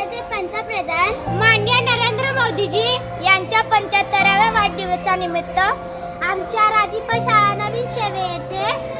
भारताचे पंतप्रधान मान्य नरेंद्र मोदीजी यांच्या पंच्याहत्तराव्या वाढदिवसानिमित्त आमच्या राजीप शाळा नवीन सेवे येथे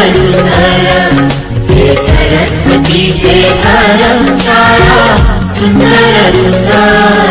सुंदर सुंदर हे सरस्वतीचे घर शाळा सुंदर सुंदर।